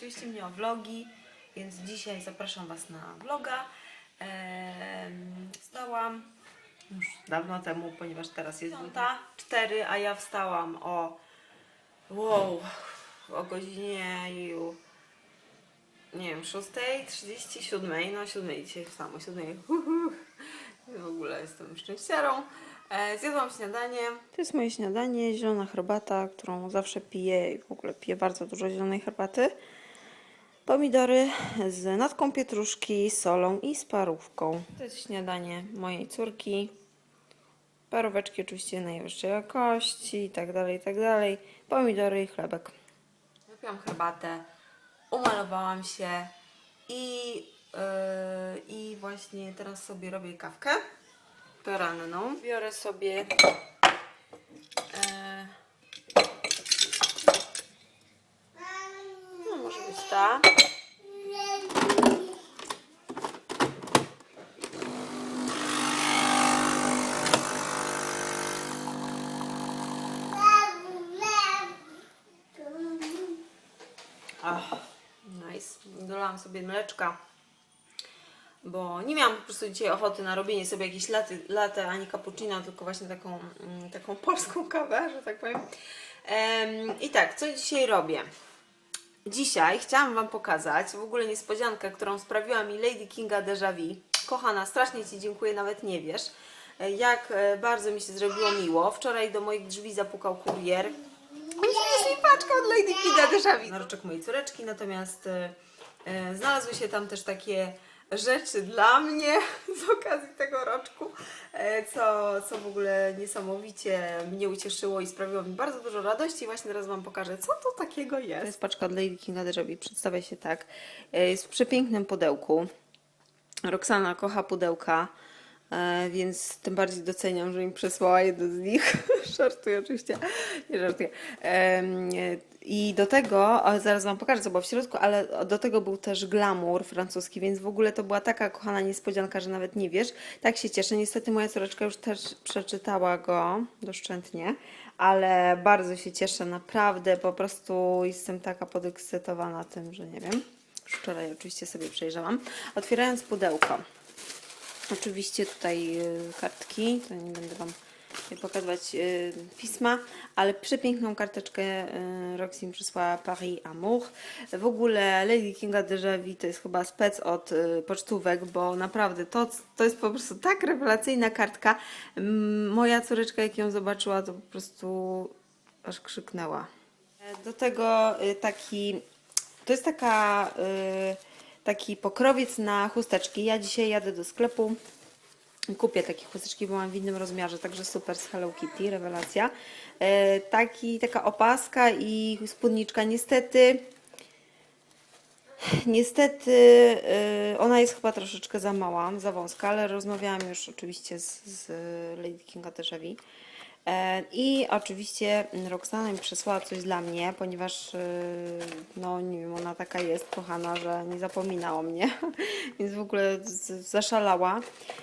Prosiliście mnie o vlogi, więc dzisiaj zapraszam Was na vloga. Wstałam już dawno temu, ponieważ teraz jest ta 4, a ja wstałam o wow, o godzinie nie wiem, 6.37, no 7 dzisiaj wstałam o 7. W ogóle jestem szczęściarą. E, Zjadłam śniadanie. To jest moje śniadanie, zielona herbata, którą zawsze piję i w ogóle piję bardzo dużo zielonej herbaty. Pomidory z natką pietruszki, solą i z parówką. To jest śniadanie mojej córki. Paróweczki oczywiście najwyższej jakości i tak dalej, i tak dalej. Pomidory i chlebek. Wypiłam herbatę, umalowałam się i, yy, i właśnie teraz sobie robię kawkę poranną. Biorę sobie yy, no może być ta. Ach, nice. Dolałam sobie mleczka, bo nie miałam po prostu dzisiaj ochoty na robienie sobie jakiejś laty, latte ani cappuccino, tylko właśnie taką, mm, taką polską kawę, że tak powiem. Em, I tak, co dzisiaj robię? Dzisiaj chciałam Wam pokazać w ogóle niespodziankę, którą sprawiła mi Lady Kinga Deja Vu. Kochana, strasznie Ci dziękuję, nawet nie wiesz, e, jak e, bardzo mi się zrobiło miło. Wczoraj do moich drzwi zapukał kurier. Jest mi paczka od Lady Kinga Deja Vu. Naroczek mojej córeczki, natomiast e, znalazły się tam też takie rzeczy dla mnie z okazji tego roczku, e, co, co w ogóle niesamowicie mnie ucieszyło i sprawiło mi bardzo dużo radości. Właśnie teraz Wam pokażę, co to takiego jest. To jest paczka od Lady Kinga Vu. Przedstawia się tak. E, Jest w przepięknym pudełku. Roxana kocha pudełka, e, więc tym bardziej doceniam, że mi przesłała jedno z nich. żartuję oczywiście, nie żartuję. E, I do tego, zaraz Wam pokażę, co było w środku, ale do tego był też glamour francuski, więc w ogóle to była taka kochana niespodzianka, że nawet nie wiesz. Tak się cieszę. Niestety moja córeczka już też przeczytała go doszczętnie, ale bardzo się cieszę, naprawdę. Po prostu jestem taka podekscytowana tym, że nie wiem. Wczoraj oczywiście sobie przejrzałam. Otwierając pudełko, oczywiście tutaj y, kartki, to nie będę Wam pokazywać y, pisma, ale przepiękną karteczkę y, Roxy mi przysłała Paris Amour. W ogóle Lady Kinga Deja Vu to jest chyba spec od pocztówek, bo naprawdę to, to jest po prostu tak rewelacyjna kartka. Moja córeczka jak ją zobaczyła, to po prostu aż krzyknęła. Do tego taki, to jest taka, y, taki pokrowiec na chusteczki. Ja dzisiaj jadę do sklepu Kupię takie chusteczki, bo mam w innym rozmiarze, także super z Hello Kitty, rewelacja. E, taki, taka opaska i spódniczka. Niestety, niestety e, ona jest chyba troszeczkę za mała, za wąska, ale rozmawiałam już oczywiście z, z Lady Kinga Deja Vu. E, I oczywiście Roxana mi przesłała coś dla mnie, ponieważ e, no nie wiem, ona taka jest kochana, że nie zapomina o mnie, więc w ogóle zaszalała.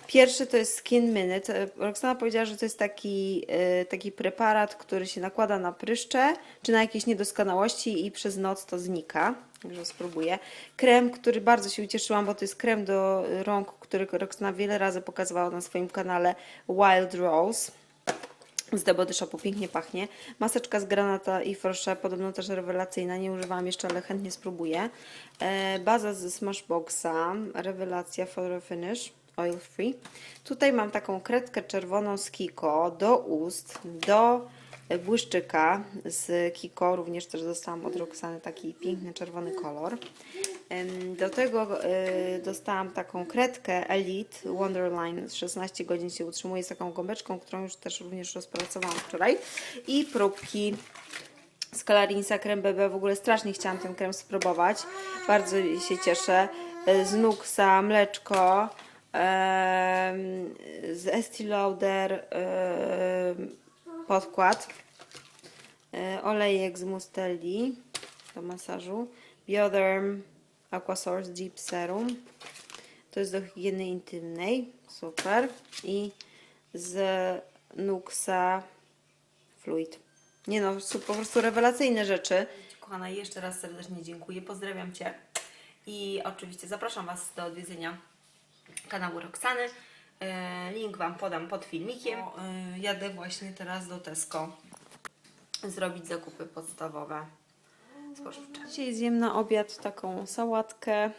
Pierwszy to jest Skin Minute. E, Roxana powiedziała, że to jest taki, e, taki preparat, który się nakłada na pryszcze czy na jakieś niedoskonałości i przez noc to znika. Także spróbuję. Krem, który bardzo się ucieszyłam, bo to jest krem do rąk, który Roxana wiele razy pokazywała na swoim kanale Wild Rose z The Body Shopu, pięknie pachnie. Maseczka z granata i forsze, podobno też rewelacyjna, nie używałam jeszcze, ale chętnie spróbuję. E, baza ze Smashboxa, rewelacja for finish, oil free. Tutaj mam taką kredkę czerwoną z Kiko do ust, do błyszczyka z Kiko, również też dostałam od Roxany taki piękny czerwony kolor. Do tego y, dostałam taką kredkę Elite Wonderline z 16 godzin się utrzymuje z taką gąbeczką, którą już też również rozpracowałam wczoraj. I próbki z Colorinsa Creme BB. W ogóle strasznie chciałam ten krem spróbować. Bardzo się cieszę. Y, Z Nuxa mleczko. Z Estee Lauder em, podkład. E, olejek z mustelli do masażu, Bioderm Aquasource Deep Serum, to jest do higieny intymnej, super, i z Nuxa Fluid. Nie no, są po prostu rewelacyjne rzeczy. kochana, jeszcze raz serdecznie dziękuję. Pozdrawiam Cię. I oczywiście zapraszam Was do odwiedzenia kanału Roxany. E, Link Wam podam pod filmikiem. E, Jadę właśnie teraz do Tesco zrobić zakupy podstawowe spożywcze. Dzisiaj zjem na obiad taką sałatkę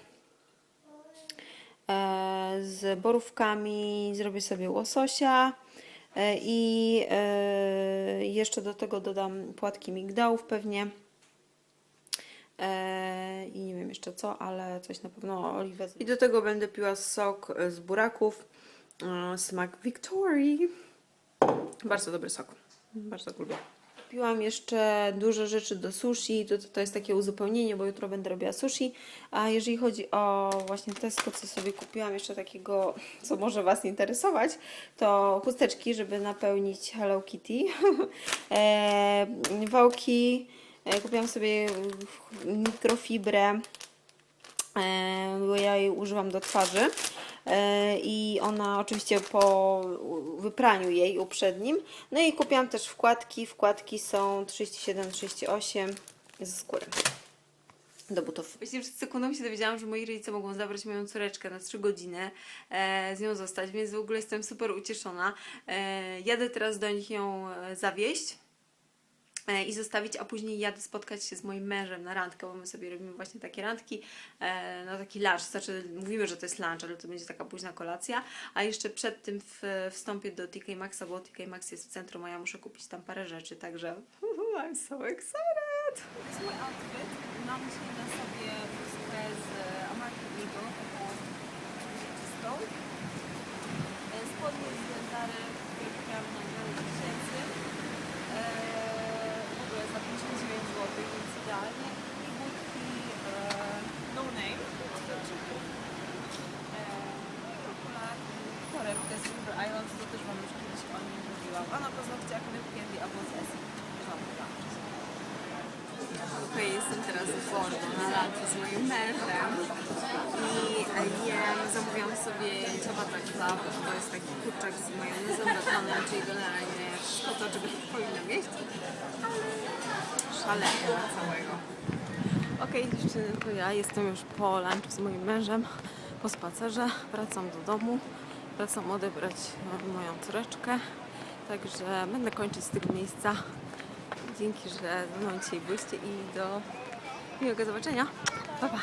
e, z borówkami, zrobię sobie łososia e, i e, jeszcze do tego dodam płatki migdałów pewnie. I nie wiem jeszcze co, ale coś na pewno oliwę. I do tego będę piła sok z buraków. Smak Victorii. Bardzo dobry sok. Bardzo lubię. Kupiłam jeszcze dużo rzeczy do sushi. To, to jest takie uzupełnienie, bo jutro będę robiła sushi. A jeżeli chodzi o właśnie Tesco, co sobie kupiłam jeszcze takiego, co może Was interesować, to chusteczki, żeby napełnić Hello Kitty. e, wałki. E, kupiłam sobie mikrofibrę bo ja jej używam do twarzy e, i ona oczywiście po wypraniu jej uprzednim. No i kupiłam też wkładki. Wkładki są 37-38 ze skóry do butów. Właśnie przed sekundą się dowiedziałam, że moi rodzice mogą zabrać moją córeczkę na 3 godziny, e, z nią zostać, więc w ogóle jestem super ucieszona. E, jadę teraz do nich ją e, zawieźć e, i zostawić, a później jadę spotkać się z moim mężem na randkę, bo my sobie robimy właśnie takie randki, e, no taki lunch, znaczy mówimy, że to jest lunch, ale to będzie taka późna kolacja, a jeszcze przed tym w, wstąpię do TK Maxa, bo TK Maxx jest w centrum, a ja muszę kupić tam parę rzeczy, także I'm so excited! To jest mój outfit, mam dzisiaj na sobie z American Eagle, taką czystą, E, spodnie Zary, które kupiłam na 9 tysięcy, e, w ogóle za 59 zł, więc idealnie. I butki e, no name. E, i okulary, torebkę z River Islands, to też Wam już kiedyś o nim jak Candy albo wcześniej. Okej, jestem teraz w Bordo na lato z moim mężem i e, jem, zamówiłam sobie ciabatta club, to jest taki kurczak z majonezem, batonem, czyli generalnie wszystko to, czego powinno mieć, ale szaleję na całego. Okej dziewczyny, to ja jestem już po lunchu z moim mężem, po spacerze, wracam do domu, wracam odebrać moją córeczkę, także będę kończyć z tego miejsca. Dzięki, że ze mną dzisiaj byliście i do miłego zobaczenia. Pa, pa.